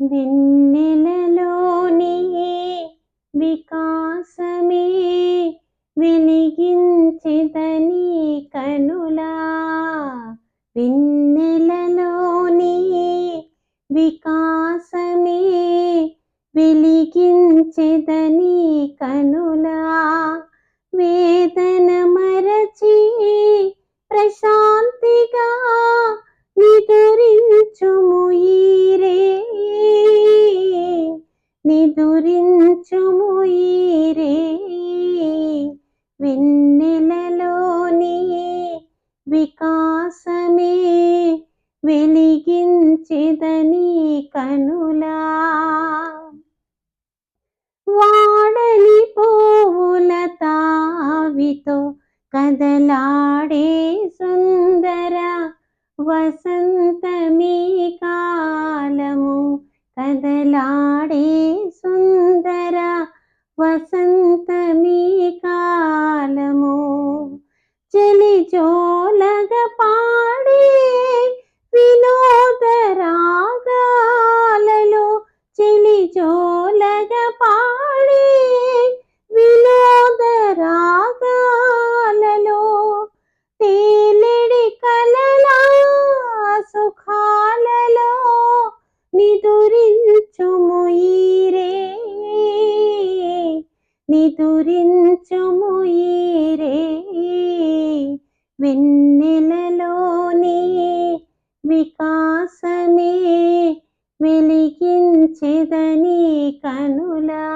వెన్నెలలోని వికాసమే వెలిగించిదని కనులా. వెన్నెలలోని వికాసమే వెలిగించెదని కనులా. వేదన మరచి ప్రశా నిదురించుము ఈరే వెన్నెలలోని వికాసమే వెలిగించిదని కనులా. వాడలి పోవుల తావితో కదలాడే సుందర వసంతమీ కాలము కదలాడే వసంతమీ కాలము చెలి నిదురించుము ఈరే. వెన్నెలలోని వికాసమే వెలిగించెదని కనులా.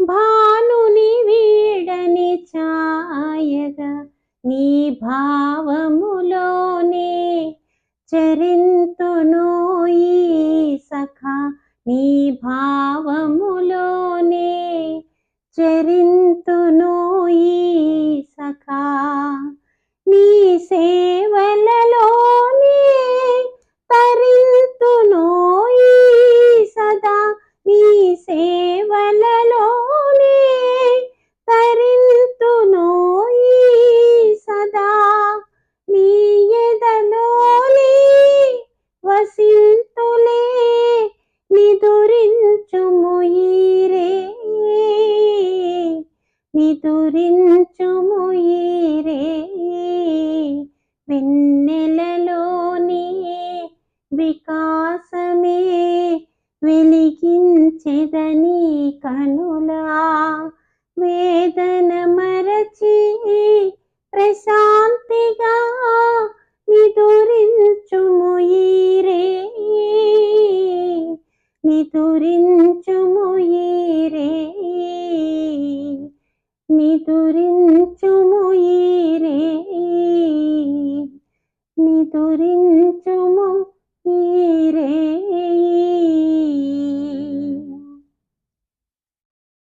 భానుని వీడని ఛాయగా నీ భావములోనే చరింతును ఈ సఖా నీ భావములోనే చరింతును ఈ సఖా. నీ సేవలలోనే తరింతును ఈ సదా. నీ సేవలలోనే తరింతును ఈ సదా. నీ ఎదలోనే వసింతులే నిదురించుము ఈరే. నిదురించుము ఈరే. వెన్నెలలోని వికాసమే వెలిగించెదని కనులా. వేదన మరచి ప్రశాంతిగా నిదురించుము ఈరే నిదురించుము ఈరే నిదురించుము ఈరే నిదురించుము